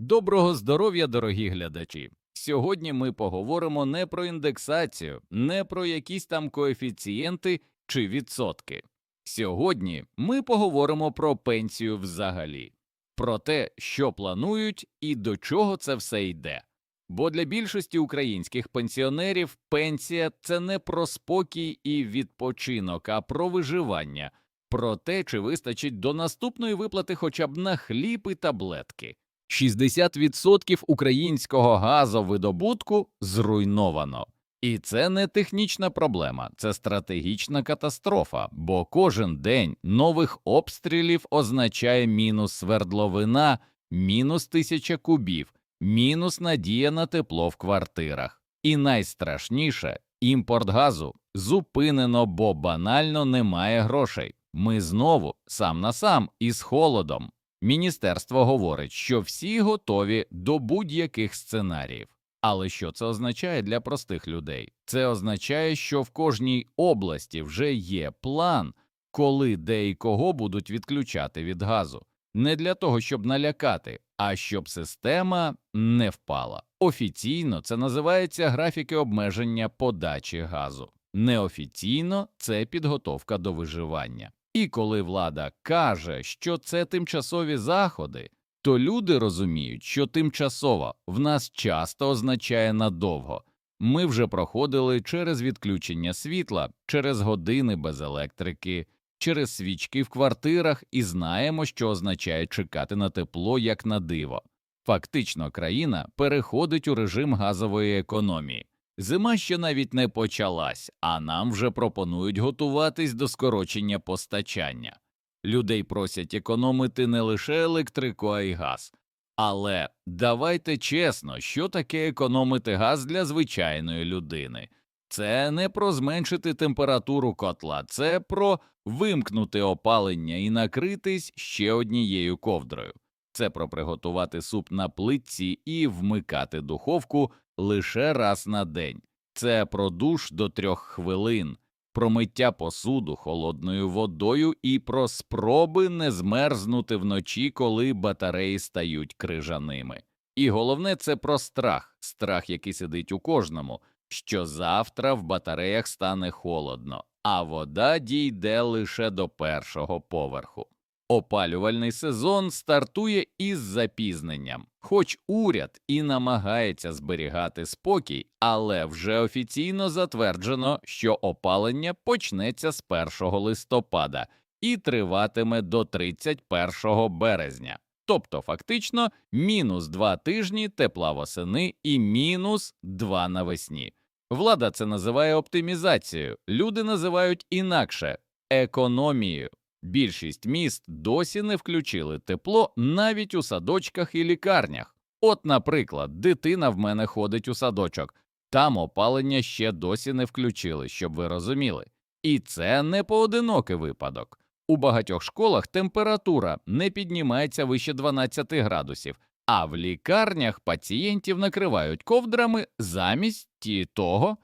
Доброго здоров'я, дорогі глядачі! Сьогодні ми поговоримо не про індексацію, не про якісь там коефіцієнти чи відсотки. Сьогодні ми поговоримо про пенсію взагалі, про те, що планують і до чого це все йде. Бо для більшості українських пенсіонерів пенсія це не про спокій і відпочинок, а про виживання, про те, чи вистачить до наступної виплати хоча б на хліб і таблетки. 60% українського газовидобутку зруйновано. І це не технічна проблема, це стратегічна катастрофа, бо кожен день нових обстрілів означає мінус свердловина, мінус тисяча кубів, мінус надія на тепло в квартирах. І найстрашніше імпорт газу зупинено, бо банально немає грошей. Ми знову сам на сам із холодом. Міністерство говорить, що всі готові до будь-яких сценаріїв. Але що це означає для простих людей? Це означає, що в кожній області вже є план, коли де і кого будуть відключати від газу. Не для того, щоб налякати, а щоб система не впала. Офіційно це називається графіки обмеження подачі газу. Неофіційно це підготовка до виживання. І коли влада каже, що це тимчасові заходи, то люди розуміють, що тимчасово в нас часто означає надовго. Ми вже проходили через відключення світла, через години без електрики, через свічки в квартирах і знаємо, що означає чекати на тепло як на диво. Фактично, країна переходить у режим газової економії. Зима ще навіть не почалась, а нам вже пропонують готуватись до скорочення постачання. Людей просять економити не лише електрику, а й газ. Але давайте чесно, що таке економити газ для звичайної людини? Це не про зменшити температуру котла, це про вимкнути опалення і накритись ще однією ковдрою. Це про приготувати суп на плитці і вмикати духовку лише раз на день. Це про душ до трьох хвилин, про миття посуду холодною водою і про спроби не змерзнути вночі, коли батареї стають крижаними. І головне це про страх, страх, який сидить у кожному, що завтра в батареях стане холодно, а вода дійде лише до першого поверху. Опалювальний сезон стартує із запізненням, хоч уряд і намагається зберігати спокій, але вже офіційно затверджено, що опалення почнеться з 1 листопада і триватиме до 31 березня. Тобто, фактично, мінус два тижні тепла восени і мінус два навесні. Влада це називає оптимізацією, люди називають інакше економією. Більшість міст досі не включили тепло навіть у садочках і лікарнях. От, наприклад, дитина в мене ходить у садочок, там опалення ще досі не включили, щоб ви розуміли. І це не поодинокий випадок. У багатьох школах температура не піднімається вище 12 градусів, а в лікарнях пацієнтів накривають ковдрами замість того,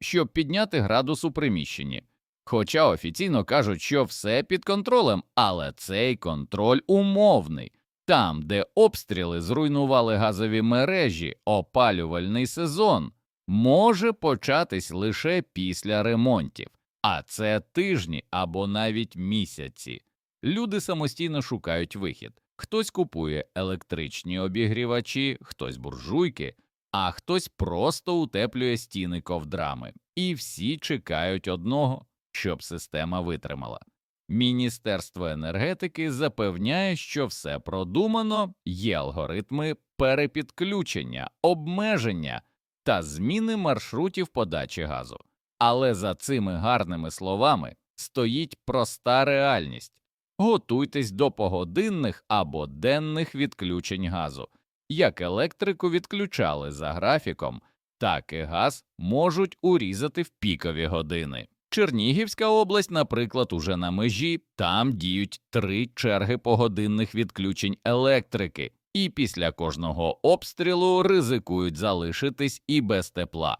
щоб підняти градус у приміщенні. Хоча офіційно кажуть, що все під контролем, але цей контроль умовний. Там, де обстріли зруйнували газові мережі, опалювальний сезон може початись лише після ремонтів, а це тижні або навіть місяці. Люди самостійно шукають вихід. Хтось купує електричні обігрівачі, хтось буржуйки, а хтось просто утеплює стіни ковдрами. І всі чекають одного щоб система витримала. Міністерство енергетики запевняє, що все продумано, є алгоритми перепідключення, обмеження та зміни маршрутів подачі газу. Але за цими гарними словами стоїть проста реальність готуйтесь до погодинних або денних відключень газу. Як електрику відключали за графіком, так і газ можуть урізати в пікові години. Чернігівська область, наприклад, уже на межі, там діють три черги погодинних відключень електрики, і після кожного обстрілу ризикують залишитись і без тепла.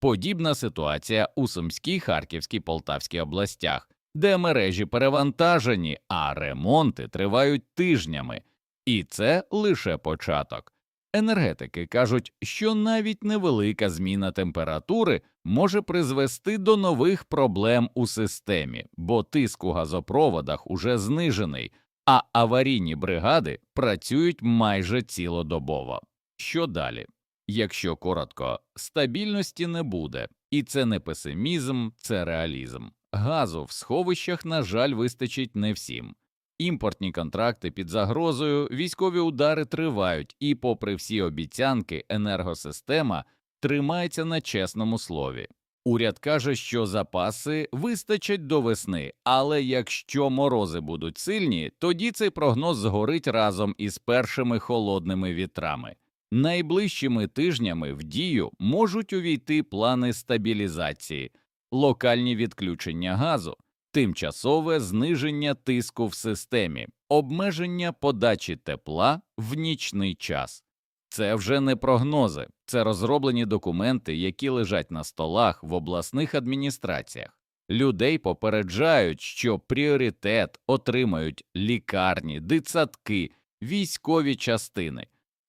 Подібна ситуація у Сумській, Харківській, Полтавській областях, де мережі перевантажені, а ремонти тривають тижнями. І це лише початок. Енергетики кажуть, що навіть невелика зміна температури може призвести до нових проблем у системі, бо тиск у газопроводах уже знижений, а аварійні бригади працюють майже цілодобово. Що далі? Якщо коротко, стабільності не буде, і це не песимізм, це реалізм. Газу в сховищах, на жаль, вистачить не всім. Імпортні контракти під загрозою, військові удари тривають, і, попри всі обіцянки, енергосистема тримається на чесному слові. Уряд каже, що запаси вистачать до весни, але якщо морози будуть сильні, тоді цей прогноз згорить разом із першими холодними вітрами. Найближчими тижнями в дію можуть увійти плани стабілізації, локальні відключення газу, тимчасове зниження тиску в системі, обмеження подачі тепла в нічний час. Це вже не прогнози, це розроблені документи, які лежать на столах в обласних адміністраціях. Людей попереджають, що пріоритет отримають лікарні, дитсадки, військові частини.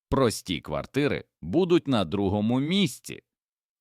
Прості квартири будуть на другому місці.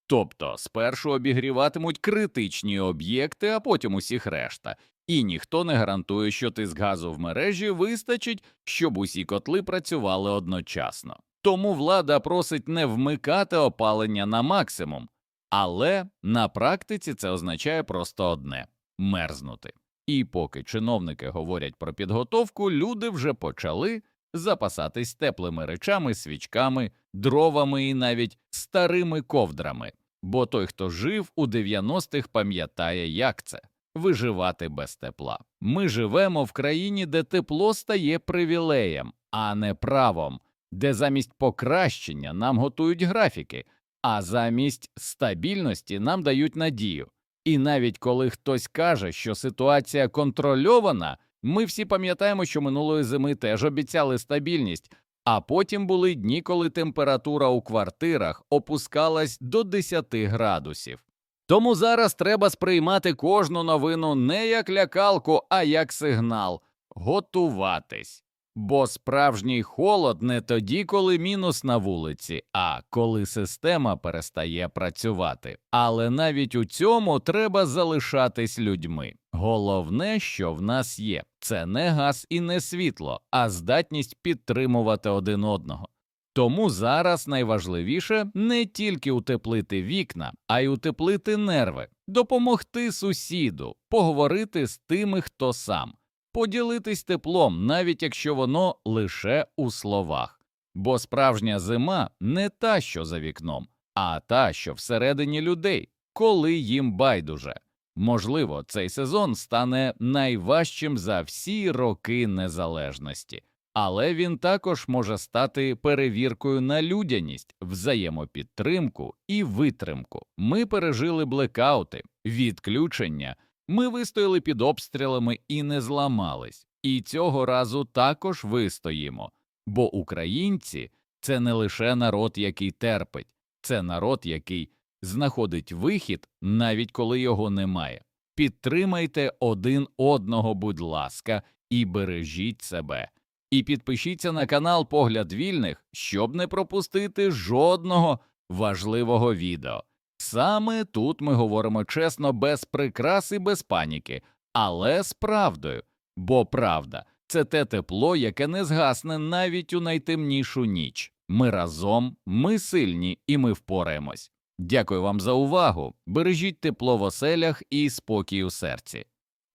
Тобто спершу обігріватимуть критичні об'єкти, а потім усіх решта, і ніхто не гарантує, що тиск газу в мережі вистачить, щоб усі котли працювали одночасно. Тому влада просить не вмикати опалення на максимум, але на практиці це означає просто одне мерзнути. І поки чиновники говорять про підготовку, люди вже почали запасатись теплими речами, свічками, дровами і навіть старими ковдрами. Бо той, хто жив у 90-х, пам'ятає, як це виживати без тепла. Ми живемо в країні, де тепло стає привілеєм, а не правом, де замість покращення нам готують графіки, а замість стабільності нам дають надію. І навіть коли хтось каже, що ситуація контрольована, ми всі пам'ятаємо, що минулої зими теж обіцяли стабільність, а потім були дні, коли температура у квартирах опускалась до 10 градусів. Тому зараз треба сприймати кожну новину не як лякалку, а як сигнал готуватись. Бо справжній холод не тоді, коли мінус на вулиці, а коли система перестає працювати. Але навіть у цьому треба залишатись людьми. Головне, що в нас є, це не газ і не світло, а здатність підтримувати один одного. Тому зараз найважливіше не тільки утеплити вікна, а й утеплити нерви, допомогти сусіду, поговорити з тими, хто сам поділитись теплом, навіть якщо воно лише у словах. Бо справжня зима не та, що за вікном, а та, що всередині людей, коли їм байдуже. Можливо, цей сезон стане найважчим за всі роки незалежності, але він також може стати перевіркою на людяність, взаємопідтримку і витримку. Ми пережили блекаути, відключення. Ми вистояли під обстрілами і не зламались, і цього разу також вистоїмо, бо українці це не лише народ, який терпить, це народ, який знаходить вихід, навіть коли його немає. Підтримайте один одного, будь ласка, і бережіть себе. І підпишіться на канал Погляд Вільних, щоб не пропустити жодного важливого відео. Саме тут ми говоримо чесно, без прикрас і без паніки, але з правдою, бо правда це те тепло, яке не згасне навіть у найтемнішу ніч. Ми разом, ми сильні і ми впораємось. Дякую вам за увагу. Бережіть тепло в оселях і спокій у серці.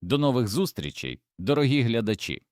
До нових зустрічей, дорогі глядачі.